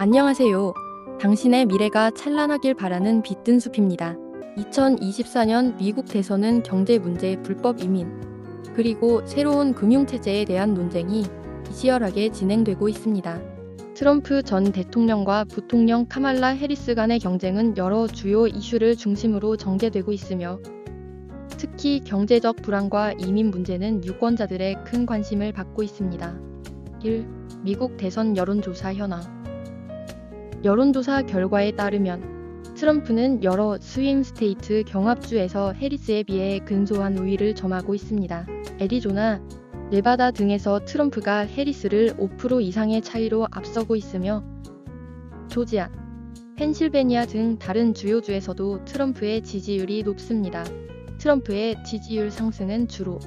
안녕하세요. 당신의 미래가 찬란하길 바라는 빛든 숲입니다. 2024년 미국 대선은 경제 문제, 불법 이민, 그리고 새로운 금융 체제에 대한 논쟁이 치열하게 진행되고 있습니다. 트럼프 전 대통령과 부통령 카말라 해리스 간의 경쟁은 여러 주요 이슈를 중심으로 전개되고 있으며 특히 경제적 불안과 이민 문제는 유권자들의 큰 관심을 받고 있습니다. 1. 미국 대선 여론조사 현황 여론조사 결과에 따르면 트럼프는 여러 스윙 스테이트 경합주에서 해리스에 비해 근소한 우위를 점하고 있습니다. 애리조나, 네바다 등에서 트럼프가 해리스를 5% 이상의 차이로 앞서고 있으며 조지아, 펜실베니아 등 다른 주요 주에서도 트럼프의 지지율이 높습니다. 트럼프의 지지율 상승은 주로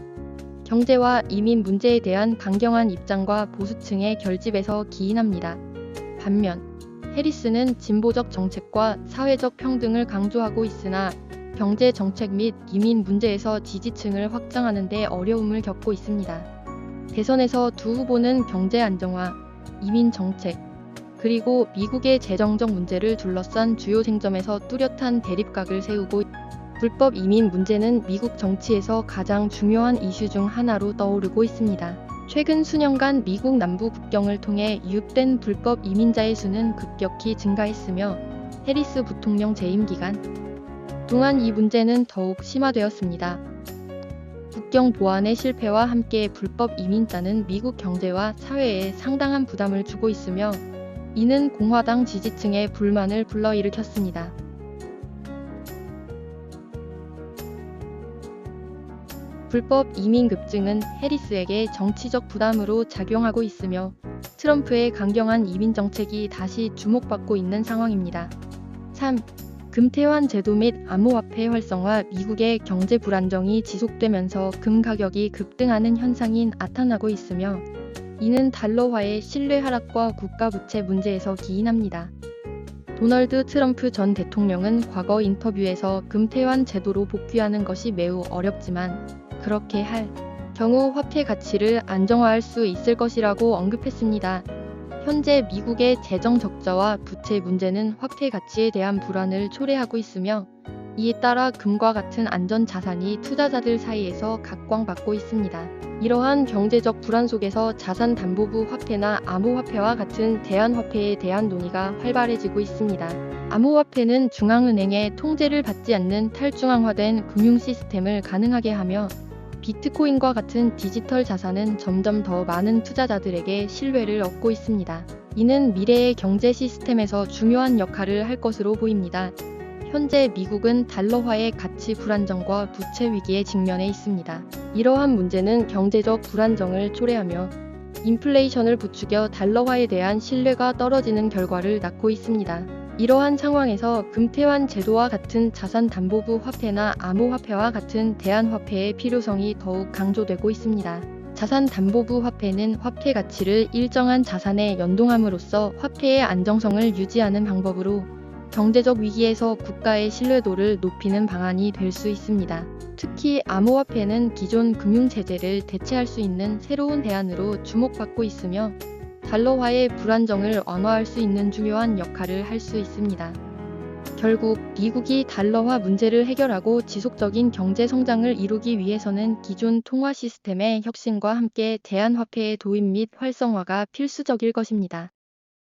경제와 이민 문제에 대한 강경한 입장과 보수층의 결집에서 기인합니다. 반면 해리스는 진보적 정책과 사회적 평등을 강조하고 있으나 경제 정책 및 이민 문제에서 지지층을 확장하는 데 어려움을 겪고 있습니다. 대선에서 두 후보는 경제 안정화, 이민 정책, 그리고 미국의 재정적 문제를 둘러싼 주요 쟁점에서 뚜렷한 대립각을 세우고 불법 이민 문제는 미국 정치에서 가장 중요한 이슈 중 하나로 떠오르고 있습니다. 최근 수년간 미국 남부 국경을 통해 유입된 불법 이민자의 수는 급격히 증가했으며 해리스 부통령 재임 기간 동안 이 문제는 더욱 심화되었습니다. 국경 보안의 실패와 함께 불법 이민자는 미국 경제와 사회에 상당한 부담을 주고 있으며 이는 공화당 지지층의 불만을 불러일으켰습니다. 불법 이민 급증은 해리스에게 정치적 부담으로 작용하고 있으며 트럼프의 강경한 이민 정책이 다시 주목받고 있는 상황입니다. 3. 금태환 제도 및 암호화폐 활성화 미국의 경제 불안정이 지속되면서 금 가격이 급등하는 현상이 나타나고 있으며 이는 달러화의 신뢰 하락과 국가 부채 문제에서 기인합니다. 도널드 트럼프 전 대통령은 과거 인터뷰에서 금태환 제도로 복귀하는 것이 매우 어렵지만 그렇게 할 경우 화폐 가치를 안정화할 수 있을 것이라고 언급했습니다. 현재 미국의 재정 적자와 부채 문제는 화폐 가치에 대한 불안을 초래하고 있으며 이에 따라 금과 같은 안전 자산이 투자자들 사이에서 각광받고 있습니다. 이러한 경제적 불안 속에서 자산 담보부 화폐나 암호화폐와 같은 대안화폐에 대한 논의가 활발해지고 있습니다. 암호화폐는 중앙은행의 통제를 받지 않는 탈중앙화된 금융 시스템을 가능하게 하며 비트코인과 같은 디지털 자산은 점점 더 많은 투자자들에게 신뢰를 얻고 있습니다. 이는 미래의 경제 시스템에서 중요한 역할을 할 것으로 보입니다. 현재 미국은 달러화의 가치 불안정과 부채 위기에 직면해 있습니다. 이러한 문제는 경제적 불안정을 초래하며 인플레이션을 부추겨 달러화에 대한 신뢰가 떨어지는 결과를 낳고 있습니다. 이러한 상황에서 금태환 제도와 같은 자산담보부 화폐나 암호화폐와 같은 대안화폐의 필요성이 더욱 강조되고 있습니다. 자산담보부 화폐는 화폐 가치를 일정한 자산에 연동함으로써 화폐의 안정성을 유지하는 방법으로 경제적 위기에서 국가의 신뢰도를 높이는 방안이 될 수 있습니다. 특히 암호화폐는 기존 금융체제를 대체할 수 있는 새로운 대안으로 주목받고 있으며 달러화의 불안정을 완화할 수 있는 중요한 역할을 할 수 있습니다. 결국 미국이 달러화 문제를 해결하고 지속적인 경제 성장을 이루기 위해서는 기존 통화 시스템의 혁신과 함께 대안화폐의 도입 및 활성화가 필수적일 것입니다.